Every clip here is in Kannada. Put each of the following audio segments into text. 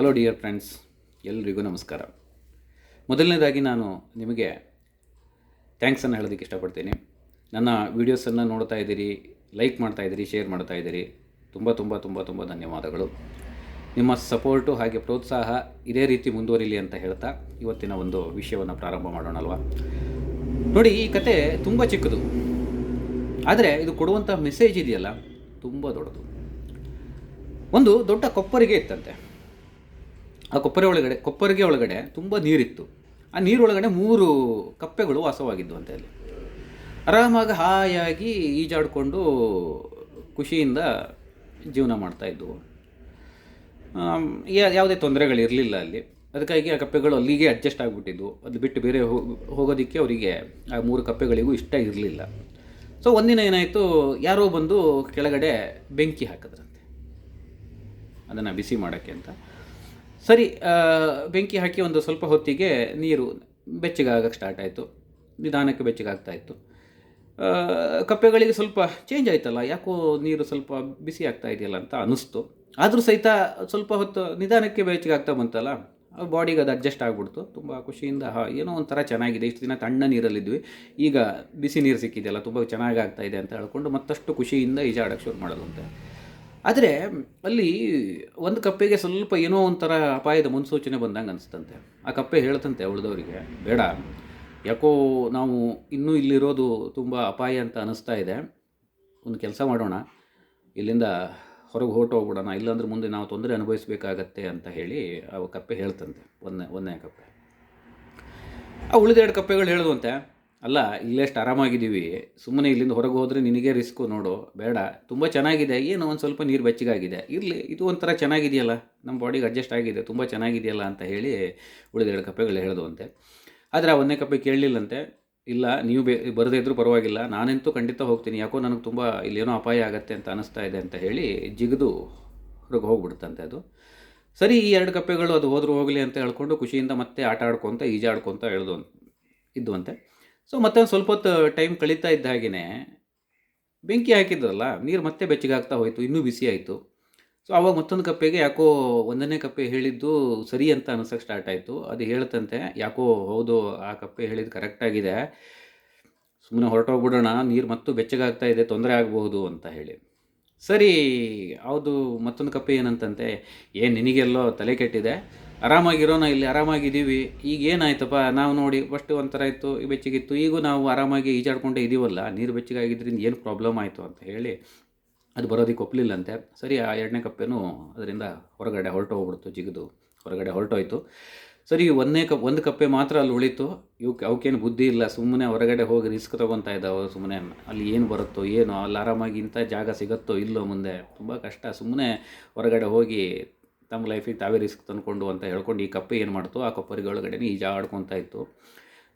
ಹಲೋ ಡಿಯರ್ ಫ್ರೆಂಡ್ಸ್ ಎಲ್ರಿಗೂ ನಮಸ್ಕಾರ. ಮೊದಲನೇದಾಗಿ ನಾನು ನಿಮಗೆ ಥ್ಯಾಂಕ್ಸನ್ನು ಹೇಳೋದಕ್ಕೆ ಇಷ್ಟಪಡ್ತೀನಿ. ನನ್ನ ವೀಡಿಯೋಸನ್ನು ನೋಡ್ತಾ ಇದ್ದೀರಿ ಲೈಕ್ ಮಾಡ್ತಾ ಇದ್ದೀರಿ ಶೇರ್ ಮಾಡ್ತಾ ಇದ್ದೀರಿ. ತುಂಬ ತುಂಬ ತುಂಬ ತುಂಬ ಧನ್ಯವಾದಗಳು. ನಿಮ್ಮ ಸಪೋರ್ಟು ಹಾಗೆ ಪ್ರೋತ್ಸಾಹ ಇದೇ ರೀತಿ ಮುಂದುವರಿಲಿ ಅಂತ ಹೇಳ್ತಾ ಇವತ್ತಿನ ಒಂದು ವಿಷಯವನ್ನು ಪ್ರಾರಂಭ ಮಾಡೋಣಲ್ವಾ? ನೋಡಿ, ಈ ಕತೆ ತುಂಬ ಚಿಕ್ಕದು. ಆದರೆ ಇದು ಕೊಡುವಂಥ ಮೆಸೇಜ್ ಇದೆಯಲ್ಲ, ತುಂಬ ದೊಡ್ಡದು. ಒಂದು ದೊಡ್ಡ ಕೊಪ್ಪರಿಗೆ ಇತ್ತಂತೆ. ಆ ಕೊಪ್ಪರೆ ಒಳಗಡೆ, ಕೊಪ್ಪರಿಗೆ ಒಳಗಡೆ ತುಂಬ ನೀರಿತ್ತು. ಆ ನೀರೊಳಗಡೆ ಮೂರು ಕಪ್ಪೆಗಳು ವಾಸವಾಗಿದ್ದವು ಅಂತ ಹೇಳಿ. ಆರಾಮಾಗಿ ಹಾಯಾಗಿ ಈಜಾಡಿಕೊಂಡು ಖುಷಿಯಿಂದ ಜೀವನ ಮಾಡ್ತಾಯಿದ್ವು ಯಾವುದೇ ತೊಂದರೆಗಳಿರಲಿಲ್ಲ ಅಲ್ಲಿ. ಅದಕ್ಕಾಗಿ ಆ ಕಪ್ಪೆಗಳು ಅಲ್ಲಿಗೆ ಅಡ್ಜಸ್ಟ್ ಆಗಿಬಿಟ್ಟಿದ್ವು. ಅದು ಬಿಟ್ಟು ಬೇರೆ ಹೋಗೋದಕ್ಕೆ ಅವರಿಗೆ ಆ ಮೂರು ಕಪ್ಪೆಗಳಿಗೂ ಇಷ್ಟ ಇರಲಿಲ್ಲ. ಸೊ ಒಂದಿನ ಏನಾಯಿತು, ಯಾರೋ ಬಂದು ಕೆಳಗಡೆ ಬೆಂಕಿ ಹಾಕಿದ್ರಂತೆ. ಅದನ್ನು ಬಿಸಿ ಮಾಡೋಕ್ಕೆ ಅಂತ. ಸರಿ ಬೆಂಕಿ ಹಾಕಿ ಒಂದು ಸ್ವಲ್ಪ ಹೊತ್ತಿಗೆ ನೀರು ಬೆಚ್ಚಗಾಗಕ್ಕೆ ಸ್ಟಾರ್ಟ್ ಆಯಿತು. ನಿಧಾನಕ್ಕೆ ಬೆಚ್ಚಗಾಗ್ತಾ ಇತ್ತು. ಕಪ್ಪೆಗಳಿಗೆ ಸ್ವಲ್ಪ ಚೇಂಜ್ ಆಯ್ತಲ್ಲ, ಯಾಕೋ ನೀರು ಸ್ವಲ್ಪ ಬಿಸಿ ಆಗ್ತಾ ಇದೆಯಲ್ಲ ಅಂತ ಅನ್ನಿಸ್ತು. ಆದರೂ ಸಹಿತ ಸ್ವಲ್ಪ ಹೊತ್ತು ನಿಧಾನಕ್ಕೆ ಬೆಚ್ಚಗಾಗ್ತಾ ಬಂತಲ್ಲ ಬಾಡಿಗೆ ಅದು ಅಡ್ಜಸ್ಟ್ ಆಗಿಬಿಡ್ತು. ತುಂಬ ಖುಷಿಯಿಂದ, ಹಾ, ಏನೋ ಒಂಥರ ಚೆನ್ನಾಗಿದೆ, ಇಷ್ಟು ದಿನ ತಣ್ಣ ನೀರಲ್ಲಿದ್ವಿ. ಈಗ ಬಿಸಿ ನೀರು ಸಿಕ್ಕಿದೆಯಲ್ಲ, ತುಂಬ ಚೆನ್ನಾಗಿ ಆಗ್ತಾ ಇದೆ ಅಂತ ಹೇಳ್ಕೊಂಡು ಮತ್ತಷ್ಟು ಖುಷಿಯಿಂದ ಈಜಾಡೋಕ್ಕೆ ಶುರು ಮಾಡೋದಂತೆ ಆದರೆ ಅಲ್ಲಿ ಒಂದು ಕಪ್ಪೆಗೆ ಸ್ವಲ್ಪ ಏನೋ ಒಂಥರ ಅಪಾಯದ ಮುನ್ಸೂಚನೆ ಬಂದಂಗೆ ಅನಿಸ್ತಂತೆ. ಆ ಕಪ್ಪೆ ಹೇಳ್ತಂತೆ ಉಳಿದವರಿಗೆ, ಬೇಡ. ಯಾಕೋ ನಾವು ಇನ್ನೂ ಇಲ್ಲಿರೋದು ತುಂಬ ಅಪಾಯ ಅಂತ ಅನಿಸ್ತಾ ಇದೆ. ಒಂದು ಕೆಲಸ ಮಾಡೋಣ. ಇಲ್ಲಿಂದ ಹೊರಗೆ ಹೊರಟೋಗ್ಬಿಡೋಣ ಇಲ್ಲಾಂದ್ರೆ ಮುಂದೆ ನಾವು ತೊಂದರೆ ಅನುಭವಿಸಬೇಕಾಗತ್ತೆ ಅಂತ ಹೇಳಿ ಆ ಕಪ್ಪೆ ಹೇಳ್ತಂತೆ. ಒಂದನೇ ಒಂದನೇ ಕಪ್ಪೆ. ಆ ಉಳಿದೆರಡು ಕಪ್ಪೆಗಳು ಹೇಳಿದ್ವಂತೆ ಅಲ್ಲ ಇಲ್ಲೆಷ್ಟು ಆರಾಮಾಗಿದ್ದೀವಿ. ಸುಮ್ಮನೆ ಇಲ್ಲಿಂದ ಹೊರಗೆ ಹೋದರೆ ನಿನಗೆ ರಿಸ್ಕು ನೋಡು. ಬೇಡ. ತುಂಬ ಚೆನ್ನಾಗಿದೆ. ಏನು ಒಂದು ಸ್ವಲ್ಪ ನೀರು ಬೆಚ್ಚಗಾಗಿದೆ. ಇರಲಿ, ಇದು ಒಂಥರ ಚೆನ್ನಾಗಿದೆಯಲ್ಲ? ನಮ್ಮ ಬಾಡಿಗೆ ಅಡ್ಜಸ್ಟ್ ಆಗಿದೆ. ತುಂಬ ಚೆನ್ನಾಗಿದೆಯಲ್ಲ ಅಂತ ಹೇಳಿ ಉಳಿದ ಎರಡು ಕಪ್ಪೆಗಳು ಹೇಳ್ದಂತೆ ಆದರೆ ಆ ಒಂದನೇ ಕಪ್ಪೆ ಕೇಳಲಿಲ್ಲಂತೆ. ಇಲ್ಲ, ನೀವು ಬೇ, ಬರದೇ ಇದ್ದರೂ ಪರವಾಗಿಲ್ಲ. ನಾನಂತೂ ಖಂಡಿತ ಹೋಗ್ತೀನಿ. ಯಾಕೋ ನನಗೆ ತುಂಬ ಇಲ್ಲೇನೋ ಅಪಾಯ ಆಗುತ್ತೆ ಅಂತ ಅನಿಸ್ತಾ ಇದೆ ಅಂತ ಹೇಳಿ ಜಿಗಿದು ಹೊರಗೆ ಹೋಗ್ಬಿಡುತ್ತಂತೆ ಅದು. ಸರಿ, ಈ ಎರಡು ಕಪ್ಪೆಗಳು ಅದು ಹೋದರೂ ಹೋಗಲಿ ಅಂತ ಹೇಳ್ಕೊಂಡು ಖುಷಿಯಿಂದ ಮತ್ತೆ ಆಟ ಆಡ್ಕೊತ, ಈಜಾಡ್ಕೊತ ಹೇಳ್ದು ಇದ್ದುವಂತೆ. ಸೊ ಮತ್ತೆ ಸ್ವಲ್ಪ ಹೊತ್ತು ಟೈಮ್ ಕಳೀತಾ ಇದ್ದ ಹಾಗೆಯೇ ಬೆಂಕಿ ಹಾಕಿದ್ರಲ್ಲ, ನೀರು ಮತ್ತೆ ಬೆಚ್ಚಗಾಗ್ತಾ ಹೋಯಿತು, ಇನ್ನೂ ಬಿಸಿ ಆಯಿತು. ಸೊ ಆವಾಗ ಮತ್ತೊಂದು ಕಪ್ಪೆಗೆ ಯಾಕೋ ಒಂದನೇ ಕಪ್ಪೆ ಹೇಳಿದ್ದು ಸರಿ ಅಂತ ಅನಿಸೋಕ್ಕೆ ಸ್ಟಾರ್ಟ್ ಆಯಿತು. ಅದು ಹೇಳ್ತಂತೆ, ಯಾಕೋ ಹೌದು, ಆ ಕಪ್ಪೆ ಹೇಳಿದ್ದು ಕರೆಕ್ಟಾಗಿದೆ ಸುಮ್ಮನೆ ಹೊರಟೋಗ್ಬಿಡೋಣ, ನೀರು ಮತ್ತೂ ಬೆಚ್ಚಗಾಗ್ತಾ ಇದೆ, ತೊಂದರೆ ಆಗಬಹುದು ಅಂತ ಹೇಳಿ. ಸರಿ, ಹೌದು, ಮತ್ತೊಂದು ಕಪ್ಪೆ ಏನಂತಂತೆ, ಏನು ನಿನಗೆಲ್ಲೋ ತಲೆ ಕೆಟ್ಟಿದೆ? ಆರಾಮಾಗಿರೋಣ ಇಲ್ಲಿ, ಆರಾಮಾಗಿದ್ದೀವಿ. ಈಗ ಏನಾಯ್ತಪ್ಪ, ನಾವು ನೋಡಿ ಫಸ್ಟ್ ಒಂಥರ ಇತ್ತು ಬೆಚ್ಚಗಿತ್ತು. ಈಗೂ ನಾವು ಆರಾಮಾಗಿ ಈಜಾಡ್ಕೊಂಡೇ ಇದ್ದೀವಲ್ಲ ನೀರು ಬೆಚ್ಚಗಾಗಿದ್ದರಿಂದ ಏನು ಪ್ರಾಬ್ಲಮ್ ಆಯಿತು ಅಂತ ಹೇಳಿ ಅದು ಬರೋದಕ್ಕೆ ಒಪ್ಪಲಿಲ್ಲಂತೆ ಸರಿ, ಆ ಎರಡನೇ ಕಪ್ಪೆನೂ ಅದರಿಂದ ಹೊರಗಡೆ ಹೊರಟು ಹೋಗ್ಬಿಡ್ತು, ಜಿಗಿದು. ಹೊರಗಡೆ ಹೊರಟೋಯ್ತು. ಸರಿ ಒಂದನೇ ಕಪ್, ಒಂದು ಕಪ್ಪೆ ಮಾತ್ರ ಅಲ್ಲಿ ಉಳಿತು. ಇವಕ್ಕೆ ಅವಕ್ಕೇನು ಬುದ್ಧಿ ಇಲ್ಲ, ಸುಮ್ಮನೆ ಹೊರಗಡೆ ಹೋಗಿ ರಿಸ್ಕ್ ತೊಗೊತಾ ಇದ್ದಾವೆ ಸುಮ್ಮನೆ. ಅಲ್ಲಿ ಏನು ಬರುತ್ತೋ, ಏನೋ, ಅಲ್ಲಿ ಆರಾಮಾಗಿ ಇಂಥ ಜಾಗ ಸಿಗುತ್ತೋ, ಇಲ್ಲೋ ಮುಂದೆ. ತುಂಬ ಕಷ್ಟ, ಸುಮ್ಮನೆ ಹೊರಗಡೆ ಹೋಗಿ ತಮ್ಮ ಲೈಫಿಗೆ ತಾವೇ ರಿಸ್ಕ್ ತಂದ್ಕೊಂಡು ಅಂತ ಹೇಳ್ಕೊಂಡು ಈ ಕಪ್ಪೆ ಏನು ಮಾಡ್ತು? ಆ ಕೊಪ್ಪರಿಗೊಳಗಡೆ ಈಜಾಡ್ಕೊತಾ ಇತ್ತು.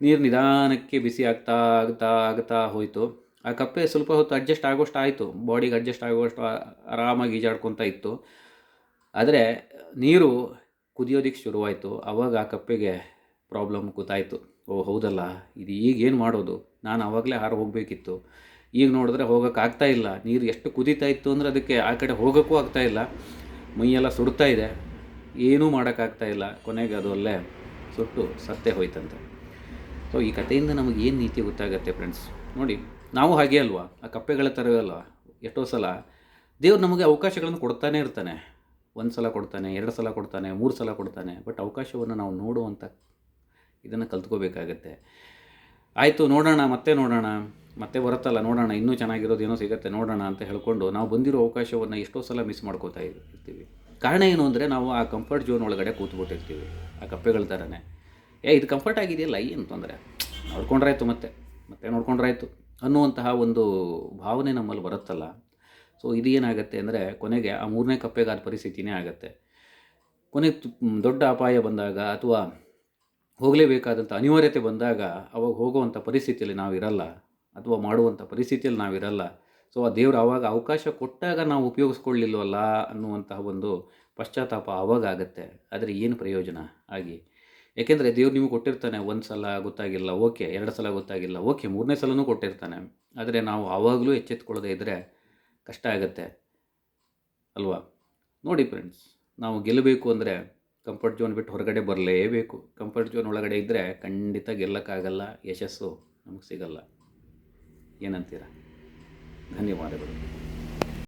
ನೀರು ನಿಧಾನಕ್ಕೆ ಬಿಸಿ ಆಗ್ತಾ ಆಗ್ತಾ ಆಗ್ತಾ ಹೋಯಿತು. ಆ ಕಪ್ಪೆ ಸ್ವಲ್ಪ ಹೊತ್ತು ಅಡ್ಜಸ್ಟ್ ಆಗೋಷ್ಟು ಆಯಿತು. ಬಾಡಿಗೆ ಅಡ್ಜಸ್ಟ್ ಆಗೋಷ್ಟು ಆರಾಮಾಗಿ ಈಜಾಡ್ಕೊತಾ ಇತ್ತು. ಆದರೆ ನೀರು ಕುದಿಯೋದಕ್ಕೆ ಶುರುವಾಯಿತು. ಆವಾಗ ಆ ಕಪ್ಪೆಗೆ ಪ್ರಾಬ್ಲಮ್ ಕೂತಾಯಿತು ಓ, ಹೌದಲ್ಲ, ಇದು ಈಗ ಏನು ಮಾಡೋದು? ನಾನು ಆವಾಗಲೇ ಹಾರು ಹೋಗಬೇಕಿತ್ತು. ಈಗ ನೋಡಿದ್ರೆ ಹೋಗೋಕ್ಕಾಗ್ತಾ ಇಲ್ಲ. ನೀರು ಎಷ್ಟು ಕುದೀತಾ ಇತ್ತು ಅಂದರೆ ಅದಕ್ಕೆ ಆ ಕಡೆ ಹೋಗೋಕ್ಕೂ ಆಗ್ತಾಯಿಲ್ಲ ಮೈಯೆಲ್ಲ ಸುಡ್ತಾ ಇದೆ. ಏನೂ ಮಾಡೋಕ್ಕಾಗ್ತಾ ಇಲ್ಲ. ಕೊನೆಗೆ ಅದು ಅಲ್ಲೇ ಸುಟ್ಟು ಸತ್ತೇ ಹೋಯ್ತಂತೆ. ಸೊ ಈ ಕಥೆಯಿಂದ ನಮಗೆ ಏನು ನೀತಿ ಗೊತ್ತಾಗತ್ತೆ ಫ್ರೆಂಡ್ಸ್ ನೋಡಿ, ನಾವು ಹಾಗೆ ಅಲ್ವಾ? ಆ ಕಪ್ಪೆಗಳ ಥರವೇ ಅಲ್ವಾ ಎಷ್ಟೋ ಸಲ ದೇವ್ರು ನಮಗೆ ಅವಕಾಶಗಳನ್ನು ಕೊಡ್ತಾನೆ ಇರ್ತಾನೆ. ಒಂದು ಸಲ ಕೊಡ್ತಾನೆ, ಎರಡು ಸಲ ಕೊಡ್ತಾನೆ, ಮೂರು ಸಲ ಕೊಡ್ತಾನೆ. ಬಟ್ ಅವಕಾಶವನ್ನು ನಾವು ನೋಡುವಂಥ ಇದನ್ನು ಕಲ್ತ್ಕೋಬೇಕಾಗತ್ತೆ. ಆಯಿತು, ನೋಡೋಣ, ಮತ್ತೆ ನೋಡೋಣ. ಮತ್ತೆ ಬರುತ್ತಲ್ಲ ನೋಡೋಣ, ಇನ್ನೂ ಚೆನ್ನಾಗಿರೋದು ಏನೋ ಸಿಗುತ್ತೆ, ನೋಡೋಣ ಅಂತ ಹೇಳ್ಕೊಂಡು ನಾವು ಬಂದಿರೋ ಅವಕಾಶವನ್ನು ಎಷ್ಟೋ ಸಲ ಮಿಸ್ ಮಾಡ್ಕೋತಾ ಇರ್ತೀವಿ. ಕಾರಣ ಏನು ಅಂದರೆ ನಾವು ಆ ಕಂಫರ್ಟ್ ಝೋನ್ ಒಳಗಡೆ ಕೂತ್ಬಿಟ್ಟಿರ್ತೀವಿ, ಆ ಕಪ್ಪೆಗಳ ಥರನೇ ಏ, ಇದು ಕಂಫರ್ಟ್ ಆಗಿದೆಯಲ್ಲ, ಏನು ತೊಂದರೆ? ನೋಡ್ಕೊಂಡ್ರಾಯ್ತು ಮತ್ತೆ ಮತ್ತೆ ನೋಡ್ಕೊಂಡ್ರಾಯ್ತು ಅನ್ನುವಂತಹ ಒಂದು ಭಾವನೆ ನಮ್ಮಲ್ಲಿ ಬರುತ್ತಲ್ಲ. ಸೊ ಇದು ಏನಾಗುತ್ತೆ ಅಂದರೆ ಕೊನೆಗೆ ಆ ಮೂರನೇ ಕಪ್ಪೆಗಾದ ಪರಿಸ್ಥಿತಿನೇ ಆಗುತ್ತೆ. ಕೊನೆಗೆ ದೊಡ್ಡ ಅಪಾಯ ಬಂದಾಗ ಅಥವಾ ಹೋಗಲೇಬೇಕಾದಂಥ ಅನಿವಾರ್ಯತೆ ಬಂದಾಗ ಅವಾಗ ಹೋಗುವಂಥ ಪರಿಸ್ಥಿತಿಯಲ್ಲಿ ನಾವಿರಲ್ಲ. ಅಥವಾ ಮಾಡುವಂಥ ಪರಿಸ್ಥಿತಿಯಲ್ಲಿ ನಾವಿರಲ್ಲ. ಸೊ ಆ ದೇವರು ಆವಾಗ ಅವಕಾಶ ಕೊಟ್ಟಾಗ ನಾವು ಉಪಯೋಗಿಸ್ಕೊಳ್ಳಿಲ್ವಲ್ಲ ಅನ್ನುವಂತಹ ಒಂದು ಪಶ್ಚಾತ್ತಾಪ ಆವಾಗ ಆಗುತ್ತೆ. ಆದರೆ ಏನು ಪ್ರಯೋಜನ ಆಗಿ ಏಕೆಂದರೆ ದೇವ್ರು ನಿಮಗೆ ಕೊಟ್ಟಿರ್ತಾನೆ, ಒಂದು ಸಲ ಗೊತ್ತಾಗಿಲ್ಲ, ಓಕೆ, ಎರಡು ಸಲ ಗೊತ್ತಾಗಿಲ್ಲ, ಓಕೆ, ಮೂರನೇ ಸಲನೂ ಕೊಟ್ಟಿರ್ತಾನೆ. ಆದರೆ ನಾವು ಆವಾಗಲೂ ಎಚ್ಚೆತ್ಕೊಳ್ಳದೆ ಇದ್ದರೆ ಕಷ್ಟ ಆಗುತ್ತೆ. ಅಲ್ವಾ? ನೋಡಿ ಫ್ರೆಂಡ್ಸ್ ನಾವು ಗೆಲ್ಲಬೇಕು ಅಂದರೆ ಕಂಫರ್ಟ್ ಝೋನ್ ಬಿಟ್ಟು ಹೊರಗಡೆ ಬರಲೇಬೇಕು. ಕಂಫರ್ಟ್ ಝೋನ್ ಒಳಗಡೆ ಇದ್ದರೆ ಖಂಡಿತ ಗೆಲ್ಲಕ್ಕಾಗಲ್ಲ, ಯಶಸ್ಸು ನಮಗೆ ಸಿಗಲ್ಲ. ಏನಂತೀರ? ಧನ್ಯವಾದಗಳು.